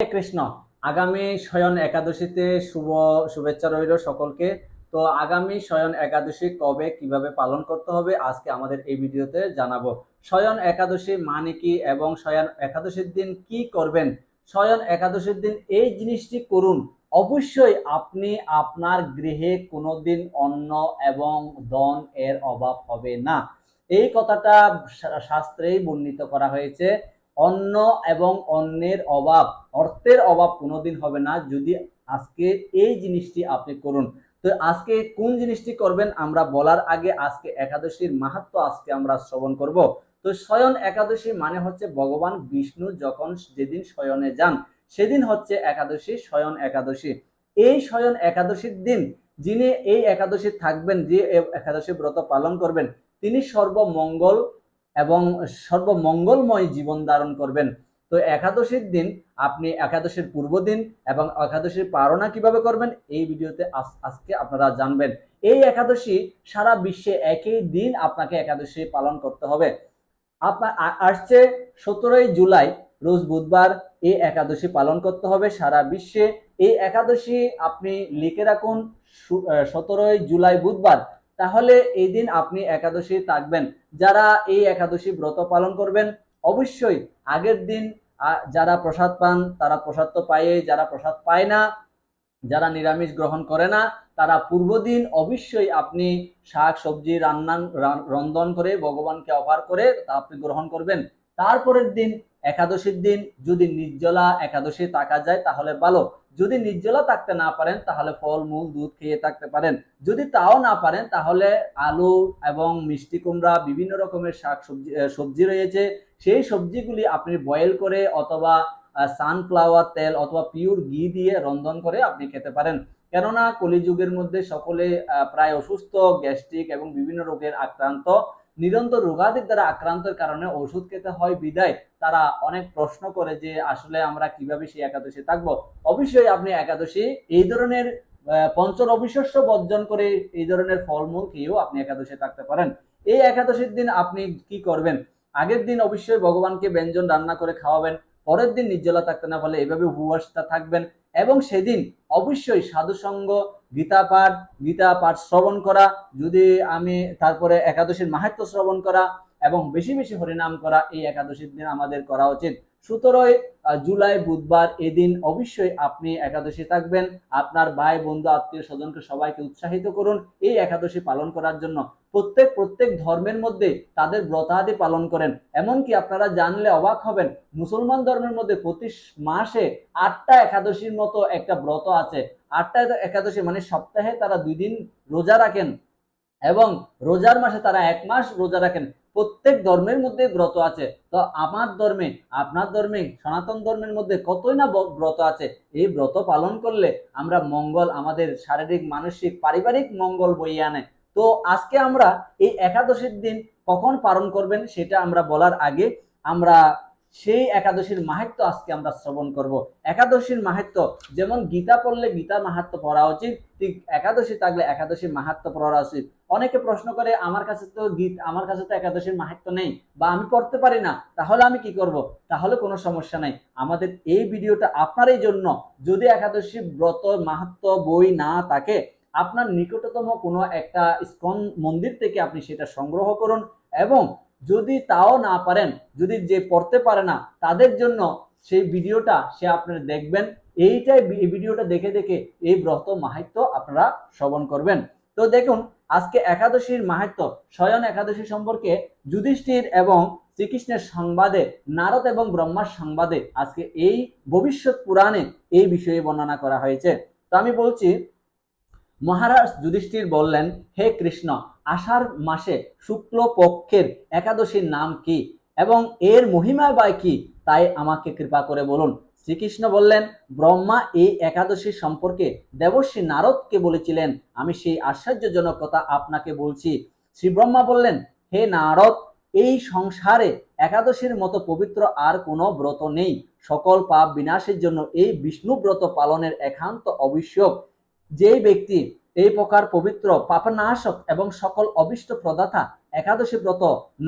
কৃষ্ণ। আগামী শয়ন একাদশীতে শুভ শুভেচ্ছা রইল সকলকে। তো আগামী শয়ন একাদশী কবে, কীভাবে পালন করতে হবে, আজকে আমাদের এই ভিডিওতে জানাব। শয়ন একাদশী মানে কি এবং শয়ন একাদশীর দিন কি করবেন? শয়ন একাদশীর দিন এই জিনিসটি করুন। অবশ্যই আপনি আপনার গৃহে কোনোদিন অন্ন এবং দন এর অভাব হবে না। এই কথাটা শাস্ত্রেই বর্ণিত করা হয়েছে। অন্ন এবং অন্যের অভাব, অর্থের অভাব কোনোদিন হবে না যদি আজকে এই জিনিসটি আপনি করুন। তো আজকে কোন জিনিসটি করবেন আমরা বলার আগে আজকে একাদশীর মাহাত্ম আজকে আমরা শ্রবণ করব। তো শয়ন একাদশী মানে হচ্ছে ভগবান বিষ্ণু যখন যেদিন শয়নে যান, সেদিন হচ্ছে একাদশী, স্বয়ন একাদশী। এই শয়ন একাদশীর দিন যিনি এই একাদশী থাকবেন, যে একাদশী ব্রত পালন করবেন, তিনি সর্বমঙ্গল এবং সর্বমঙ্গলময় জীবন ধারণ করবেন। তো একাদশীর দিন, আপনি একাদশীর পূর্ব দিন এবং একাদশীর পারণা কীভাবে করবেন, এই ভিডিওতে আজ- আজকে আপনারা জানবেন। এই একাদশী সারা বিশ্বে একই দিন আপনাকে একাদশী পালন করতে হবে। আপনার আসছে সতেরোই জুলাই, রোজ বুধবার এই একাদশী পালন করতে হবে সারা বিশ্বে। এই একাদশী আপনি লিখে রাখুন সতেরোই জুলাই বুধবার। তাহলে এই দিন আপনি একাদশী থাকবেন। যারা এই একাদশী ব্রত পালন করবেন, অবশ্যই আগের দিন যারা প্রসাদ পান, তারা প্রসাদ তো পায় যারা প্রসাদ পায় না, যারা নিরামিষ গ্রহণ করে না, তারা পূর্ব দিন অবশ্যই আপনি শাক, সবজি, রান্না রন্ধন করে, ভগবানকে অফার করে তা আপনি গ্রহণ করবেন। তারপরের দিন, একাদশীর দিন যদি নির্জলা একাদশী থাকা যায়, তাহলে ভালো। যদি নির্জলা থাকতে না পারেন, তাহলে ফল, মূল, দুধ খেয়ে থাকতে পারেন। যদি তাও না পারেন, তাহলে আলু এবং মিষ্টি কুমড়া, বিভিন্ন রকমের শাক সবজি সবজি রয়েছে। সেই সবজিগুলি আপনি বয়েল করে অথবা সানফ্লাওয়ার তেল অথবা পিওর ঘি দিয়ে রন্ধন করে আপনি খেতে পারেন। কেননা কলিযুগের মধ্যে সকলে প্রায় অসুস্থ গ্যাস্ট্রিক এবং বিভিন্ন রোগের আক্রান্ত। নিরন্তর রোগাদির দ্বারা আক্রান্তের কারণে ওষুধ খেতে হয় বিদায়। তারা অনেক প্রশ্ন করে যে আসলে আমরা কীভাবে সেই একাদশী থাকব? অবশ্যই আপনি একাদশী এই ধরনের আহ, পঞ্চ রবিশস্য বর্জন করে এই ধরনের ফলমূল খেয়েও আপনি একাদশী থাকতে পারেন। এই একাদশীর দিন আপনি কি করবেন? আগের দিন অবশ্যই ভগবানকে ব্যঞ্জন রান্না করে খাওয়াবেন পরের দিন নির্জলা থাকতে না পারলে এভাবে উপবাসটা থাকবেন এবং সেদিন অবশ্যই সাধুসঙ্গ গীতা পাঠ গীতা পাঠ শ্রবণ করা, যদি আমি তারপরে একাদশীর মাহাত্ম শ্রবণ করা এবং বেশি বেশি হরিনাম করা, এই একাদশীর দিন আমাদের করা উচিত। সতেরোই জুলাই, বুধবার এদিন অবশ্যই আপনি একাদশী থাকবেন। আপনার ভাই, বন্ধু, আত্মীয় স্বজনকে সবাইকে উৎসাহিত করুন এই একাদশী পালন করার জন্য। প্রত্যেক প্রত্যেক ধর্মের মধ্যে তাদের ব্রতাদি পালন করেন। এমনকি আপনারা জানলে অবাক হবেন, মুসলমান ধর্মের মধ্যে প্রতি মাসে আটটা একাদশীর মতো একটা ব্রত আছে। আটটা একাদশী মানে সপ্তাহে তারা দুই দিন রোজা রাখেন এবং রোজার মাসে তারা এক মাস রোজা রাখেন। প্রত্যেক ধর্মের মধ্যে ব্রত আছে। তো আমার ধর্মে, আপনার ধর্মে, সনাতন ধর্মের মধ্যে কতই না ব্রত আছে? এই ব্রত পালন করলে আমরা মঙ্গল, আমাদের শারীরিক, মানসিক, পারিবারিক মঙ্গল বইয়ে আনে। তো আজকে আমরা এই একাদশীর দিন কখন পালন করবেন সেটা আমরা বলার আগে আমরা সেই একাদশীর মাহাত্ম আজকে আমরা শ্রবণ করব। একাদশীর মাহাত্ম যেমন গীতা পড়লে গীতা মাহাত্ম পড়া উচিত, ঠিক একাদশী থাকলে একাদশীর মাহাত্ম পড়া উচিত। অনেকে প্রশ্ন করে, আমার কাছে তো গীত, আমার কাছে তো একাদশীর মাহাত্ম নেই বা আমি পড়তে পারি না, তাহলে আমি কি করব? তাহলে কোনো সমস্যা নাই। আমাদের এই ভিডিওটা আপনারই জন্য। যদি একাদশী ব্রত মাহাত্ম বই না থাকে, আপনার নিকটতম কোনো একটা স্কন মন্দির থেকে আপনি সেটা সংগ্রহ করুন এবং যদি তাও না পারেন, যদি যে পড়তে পারে না, তাদের জন্য সেই ভিডিওটা সে আপনারা দেখবেন। এইটাই এই ভিডিওটা দেখে দেখে এই ব্রত মাহাত্ম আপনারা শ্রবণ করবেন। তো দেখুন, আজকে একাদশীর মাহাত্ম স্বয়ং একাদশী সম্পর্কে যুধিষ্ঠির এবং শ্রীকৃষ্ণের সংবাদে, নারদ এবং ব্রহ্মার সংবাদে আজকে এই ভবিষ্যৎ পুরাণে এই বিষয়ে বর্ণনা করা হয়েছে। তো আমি বলছি মহারাজ যুধিষ্ঠির বললেন, হে কৃষ্ণ, আষাঢ় মাসে শুক্ল পক্ষের একাদশীর নাম কি এবং এর মহিমা বা কি? তাই আমাকে কৃপা করে বলুন। শ্রীকৃষ্ণ বললেন, ব্রহ্মা এই একাদশী সম্পর্কে দেবশ্রী নারদকে বলেছিলেন। আমি সেই আশ্চর্যজনক কথা আপনাকে বলছি। শ্রী ব্রহ্মা বললেন, হে নারদ, এই সংসারে একাদশীর মতো পবিত্র আর কোনো ব্রত নেই। সকল পাপ বিনাশের জন্য এই বিষ্ণু ব্রত পালনের একান্ত আবশ্যক যেই ব্যক্তি এই প্রকার পবিত্র পাপনাশক এবং সকল অবিষ্ট প্রদাতা একাদশী ব্রত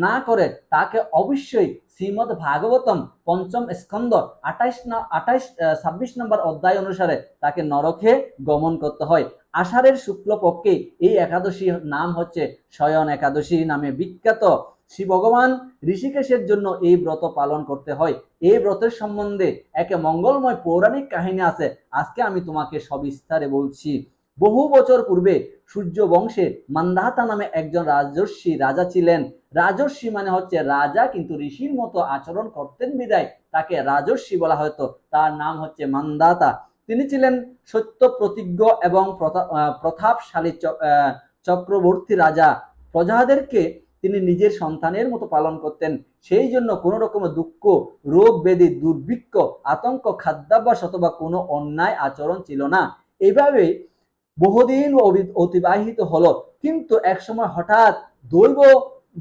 না করে, তাকে অবশ্যই শ্রীমদ ভাগবতম পঞ্চম স্কন্দ আঠাইশ আঠাইশ ছাব্বিশ নম্বর অধ্যায় অনুসারে তাকে নরকে গমন করতে হয়। আষাঢ়ের শুক্লপক্ষে এই একাদশী নাম হচ্ছে শয়ন একাদশী নামে বিখ্যাত। শ্রী ভগবান ঋষিকেশের জন্য এই ব্রত পালন করতে হয়। এই ব্রতের সম্বন্ধে একে মঙ্গলময় পৌরাণিক কাহিনী আছে। আজকে আমি তোমাকে সবিস্তারে বলছি। বহু বছর পূর্বে সূর্য বংশে মান্দাতা নামে একজন রাজর্ষি রাজা ছিলেন। রাজর্ষি মানে হচ্ছে রাজা কিন্তু ঋষির মতো আচরণ করতেন বিদায় তাকে রাজর্ষি বলা হয়তো তার নাম হচ্ছে মান্দাতা তিনি ছিলেন সত্য প্রতিজ্ঞ এবং আহ, চক্রবর্তী রাজা। প্রজাদেরকে তিনি নিজের সন্তানের মতো পালন করতেন। সেই জন্য কোনো রকমের দুঃখ, রোগ, ব্যাধি, দুর্ভিক্ষ, আতঙ্ক, খাদ্যাভ্যাস অথবা কোনো অন্যায় আচরণ ছিল না। এইভাবে বহুদিন অতিবাহিত হলো। কিন্তু একসময় হঠাৎ দৈব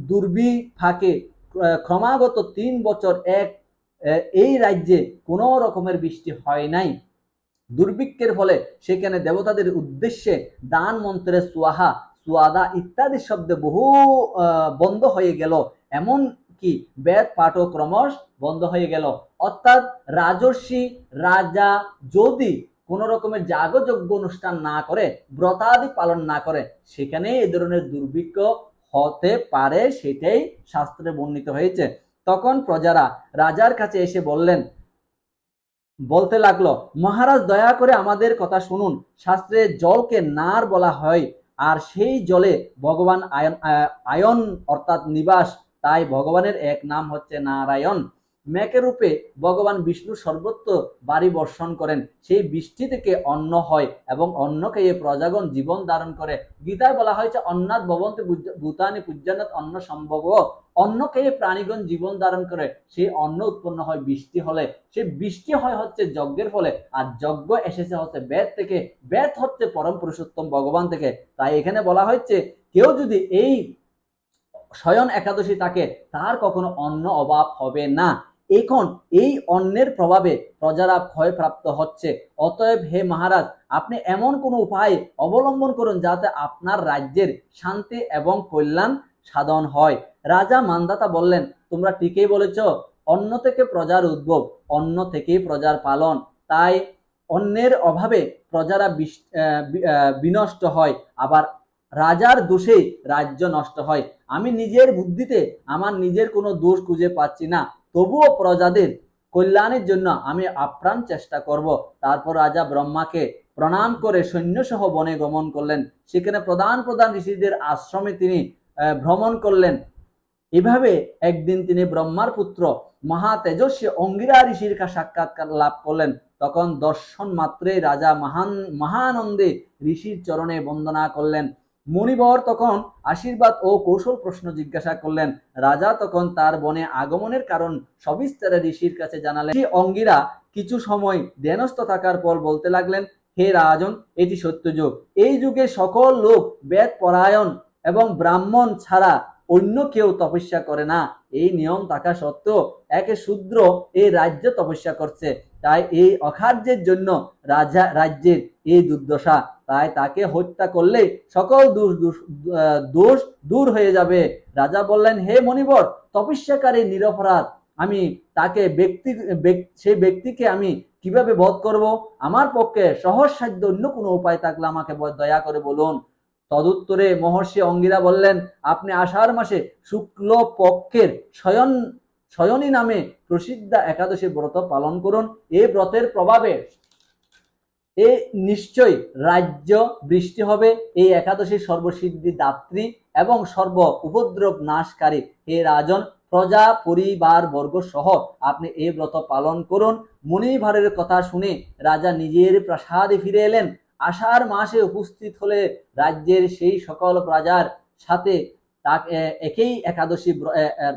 দুর্বি ফাঁকে ক্রমাগত তিন বছর এক এই রাজ্যে কোনো রকমের বৃষ্টি হয় নাই। দুর্ভিক্ষের ফলে সেখানে দেবতাদের উদ্দেশ্যে দান মন্ত্রের সুয়াহা সুয়াদা ইত্যাদি শব্দে বহু বন্ধ হয়ে গেল। এমন কি বেদ পাঠও ক্রমশ বন্ধ হয়ে গেল। অর্থাৎ রাজর্ষি, রাজা যদি কোন রকমের যাগযজ্ঞ অনুষ্ঠান না করে, ব্রতাদি পালন না করে সেখানে এ ধরনের দুর্ভিক্ষ হতে পারে সেটাই শাস্ত্রে বর্ণিত হয়েছে। তখন প্রজারা রাজার কাছে এসে বললেন, বলতে লাগল, মহারাজ, দয়া করে আমাদের কথা শুনুন। শাস্ত্রে জলকে নার বলা হয়। আর সেই জলে ভগবান আয়ন আয়ন অর্থাৎ নিবাস তাই ভগবানের এক নাম হচ্ছে নারায়ণ। মেঘে রূপে ভগবান বিষ্ণু সর্বত্র বাড়ি বর্ষণ করেন। সেই বৃষ্টি থেকে অন্ন হয় এবং অন্নকে খেয়ে প্রজাগণ জীবন ধারণ করে। গীতায় বলা হয়েছে অন্নাথ ভবন্তি ভূত- ভূতানি পূজ্যানাথ অন্ন সম্ভব। অন্ন খেয়ে প্রাণীগণ জীবন ধারণ করে। সেই অন্ন উৎপন্ন হয় বৃষ্টি হলে। সেই বৃষ্টি হয় হচ্ছে যজ্ঞের ফলে। আর যজ্ঞ এসেছে হচ্ছে বেদ থেকে। বেদ হচ্ছে পরম পুরুষোত্তম ভগবান থেকে। তাই এখানে বলা হচ্ছে কেউ যদি এই শয়ন একাদশী থাকে তার কখনো অন্ন অভাব হবে না। এখন এই অন্যের প্রভাবে প্রজারা ক্ষয়প্রাপ্ত হচ্ছে। অতএব হে মহারাজ, আপনি এমন কোন উপায় অবলম্বন করুন যাতে আপনার রাজ্যের শান্তি এবং কল্যাণ সাধন হয়। রাজা মান্দাতা বললেন, তোমরা ঠিকই বলেছ, অন্য থেকে প্রজার উদ্ভব, অন্য থেকেই প্রজার পালন। তাই অন্যের অভাবে প্রজারা বিনষ্ট হয়, আবার রাজার দোষে রাজ্য নষ্ট হয়। আমি নিজের বুদ্ধিতে আমার নিজের কোনো দোষ খুঁজে পাচ্ছি না। তবুও প্রজাদের কল্যাণের জন্য আমি আপ্রাণ চেষ্টা করব। তারপর রাজা ব্রহ্মাকে প্রণাম করে সৈন্যসহ বনে গমন করলেন। সেখানে প্রধান প্রধান ঋষিদের আশ্রমে তিনি ভ্রমণ করলেন। এভাবে একদিন তিনি ব্রহ্মার পুত্র মহা তেজস্বী অঙ্গিরা ঋষির সাক্ষাৎকার লাভ করলেন। তখন দর্শন মাত্রে রাজা মহান, মহানন্দে ঋষির চরণে বন্দনা করলেন। মণিবর তখন আশীর্বাদ ও কৌশল প্রশ্ন জিজ্ঞাসা করলেন। রাজা তখন তার বনে আগমনের কারণ সবিস্তারে ঋষির কাছে জানালেন। অঙ্গিরা কিছু সময় ধ্যানস্থ থাকার পর বলতে লাগলেন, হে রাজন, এটি সত্য যুগ এই যুগে সকল লোক বেদ পরায়ণ এবং ব্রাহ্মণ ছাড়া অন্য কেউ তপস্যা করে না। এই নিয়ম থাকা সত্ত্বেও একে শূদ্র এই রাজ্য তপস্যা করছে। তাই এই অখার্যের জন্য রাজা রাজ্যের এই দুর্দশা তাই তাকে হত্যা করলে সকল দোষ দোষ- দূর হয়ে যাবে। রাজা বললেন, হে মণিবর, তপস্যাকারী নিরপরাধ, আমি তাকে ব্যক্তি সেই ব্যক্তিকে আমি কীভাবে বধ করব? আমার পক্ষে সহজ সাধ্য অন্য কোনো উপায় থাকলে আমাকে দয়া করে বলুন। তদুত্তরে মহর্ষি অঙ্গিরা বললেন, আপনি আষাঢ় মাসে শুক্ল পক্ষের শয়ন শয়নী নামে প্রসিদ্ধ একাদশী ব্রত পালন করুন। এই ব্রতের প্রভাবে এ নিশ্চয় রাজ্য বৃষ্টি হবে, এই একাদশী সর্বসিদ্ধি দাত্রী এবং সর্ব উপদ্রব নাশকারী। হে রাজন, প্রজা, পরিবার, বর্গ সহ আপনি এই ব্রত পালন করুন। মুনিভারের কথা শুনে রাজা নিজের প্রাসাদে ফিরে এলেন। আষাঢ় মাসে উপস্থিত হলে রাজ্যের সেই সকল প্রজার সাথে তাকে একই একাদশী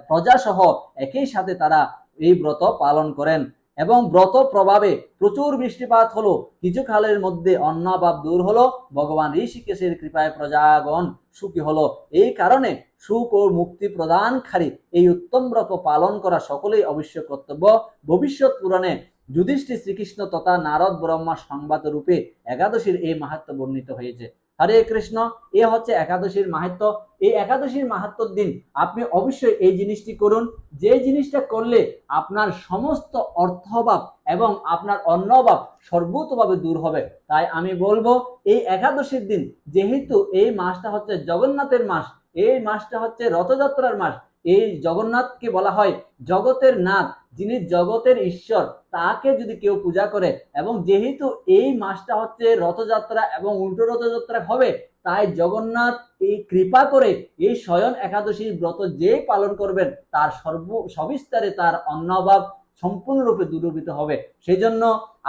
প্রজা সহ একই সাথে তারা এই ব্রত পালন করেন। এবং ব্রত প্রভাবে প্রচুর বৃষ্টিপাত হলো। কিছু কালের মধ্যে অন্নাভাব দূর হলো। ভগবান ঋষিকেশের কৃপায় প্রজাগণ সুখী হলো। এই কারণে সুখ ও মুক্তি প্রদানকারী এই উত্তম ব্রত পালন করা সকলেই অবশ্য কর্তব্য। ভবিষ্যৎ পুরাণে যুধিষ্ঠির শ্রীকৃষ্ণ তথা নারদ ব্রহ্মা সংবাদ রূপে একাদশীর এই মাহাত্ম বর্ণিত হয়েছে। হরে কৃষ্ণ, এ হচ্ছে একাদশীর মাহাত্ম এই একাদশীর মাহাত্মর দিন আপনি অবশ্যই এই জিনিসটি করুন। যে জিনিসটা করলে আপনার সমস্ত অর্থ অভাব এবং আপনার অন্ন অভাব সর্বতভাবে দূর হবে। তাই আমি বলব, এই একাদশীর দিন যেহেতু এই মাসটা হচ্ছে জগন্নাথের মাস, এই মাসটা হচ্ছে রথযাত্রার মাস এই জগন্নাথকে বলা হয় জগতের নাথ, যিনি জগতের ঈশ্বর। তাকে যদি কেউ পূজা করে এবং যেহেতু এই মাসটা হচ্ছে রথযাত্রা এবং উল্টো রথযাত্রা হবে, তাই জগন্নাথ এই কৃপা করে এই স্বয়ং একাদশী ব্রত যে পালন করবেন, তার সর্ব, সবিস্তারে তার অন্ন অভাব সম্পূর্ণরূপে দূরীভূত হবে। সেই জন্য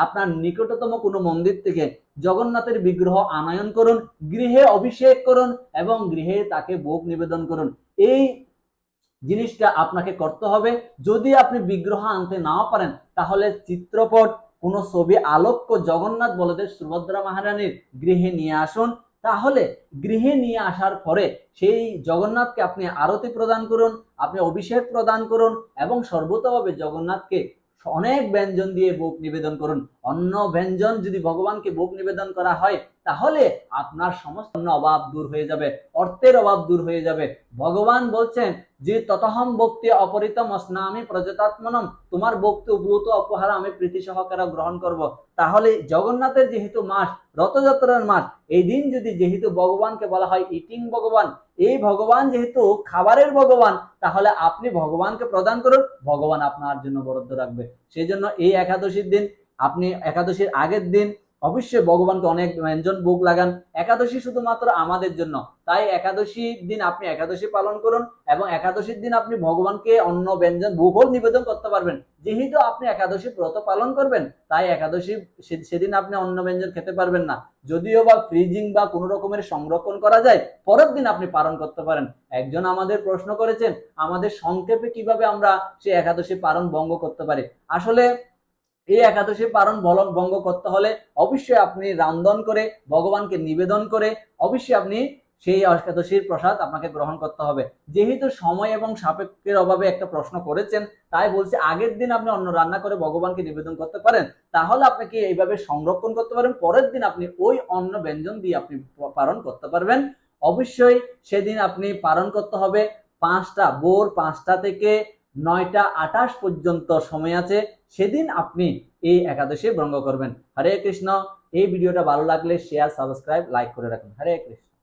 আপনার নিকটতম কোনো মন্দির থেকে জগন্নাথের বিগ্রহ আনয়ন করুন, গৃহে অভিষেক করুন এবং গৃহে তাকে ভোগ নিবেদন করুন। এই জিনিসটা আপনাকে করতে হবে। যদি আপনি বিগ্রহ আনতে নাও পারেন, তাহলে চিত্রপট, কোনো ছবি আলোক্য জগন্নাথ বলদেব সুভদ্রা মহারানীর গৃহে নিয়ে আসুন। তাহলে গৃহে নিয়ে আসার পরে সেই জগন্নাথকে আপনি আরতি প্রদান করুন, আপনি অভিষেক প্রদান করুন এবং সর্বতভাবে জগন্নাথকে অনেক ব্যঞ্জন দিয়ে ভোগ নিবেদন করুন। অন্য ব্যঞ্জন যদি ভগবানকে ভোগ নিবেদন করা হয় তাহলে আপনার সমস্ত অভাব দূর হয়ে যাবে, অর্থের অভাব দূর হয়ে যাবে। ভগবান বলছেন, যে ততহম ভক্তি অপরিতম স্নামি প্রজাতাত্মনম, তোমার ভক্তি ব্রত অপহার আমি প্রীতি সহকারে গ্রহণ করব। তাহলে জগন্নাথের যেহেতু মাস, রথযাত্রার মাস, এই দিন যদি যেহেতু ভগবানকে বলা হয় ইটিং ভগবান, এই ভগবান যেহেতু খাবারের ভগবান, তাহলে আপনি ভগবানকে প্রদান করুন, ভগবান আপনার জন্য বরাদ্দ রাখবে। সেই জন্য এই একাদশীর দিন, আপনি একাদশীর আগের দিন অবশ্যই ভগবানকে অনেক ব্যঞ্জন ভোগ লাগান। একাদশী শুধুমাত্র আমাদের জন্য। তাই একাদশীর দিন আপনি একাদশী পালন করুন এবং একাদশীর দিন আপনি ভগবানকে অন্য ব্যঞ্জন ভূগোল নিবেদন করতে পারবেন। যেহেতু আপনি একাদশী ব্রত পালন করবেন, তাই একাদশী সেদিন আপনি অন্য ব্যঞ্জন খেতে পারবেন না। যদিও বা ফ্রিজিং বা কোনো রকমের সংরক্ষণ করা যায়, পরের দিন আপনি পালন করতে পারেন। একজন আমাদের প্রশ্ন করেছেন, আমাদের সংক্ষেপে কীভাবে আমরা সেই একাদশী পালন ভঙ্গ করতে পারি? আসলে এই একাদশী পালন বলন ভঙ্গ করতে হলে অবশ্যই আপনি রান্ধন করে, ভগবানকে নিবেদন করে, অবশ্যই আপনি সেই একাদশীর প্রসাদ আপনাকে গ্রহণ করতে হবে। যেহেতু সময় এবং সাপেক্ষের অভাবে একটা প্রশ্ন করেছেন, তাই বলছি আগের দিন আপনি অন্য রান্না করে ভগবানকে নিবেদন করতে পারেন, তাহলে আপনাকে এইভাবে সংরক্ষণ করতে পারেন পরের দিন আপনি ওই অন্ন ব্যঞ্জন দিয়ে আপনি পালন করতে পারবেন। অবশ্যই সেদিন আপনি পালন করতে হবে পাঁচটা, ভোর পাঁচটা থেকে নয়টা আটাশ পর্যন্ত সময় আছে, সেদিন আপনি এই একাদশে ভঙ্গ করবেন। হরে কৃষ্ণ। এই ভিডিওটা ভালো লাগলে শেয়ার সাবস্ক্রাইব লাইক করে রাখুন। হরে কৃষ্ণ।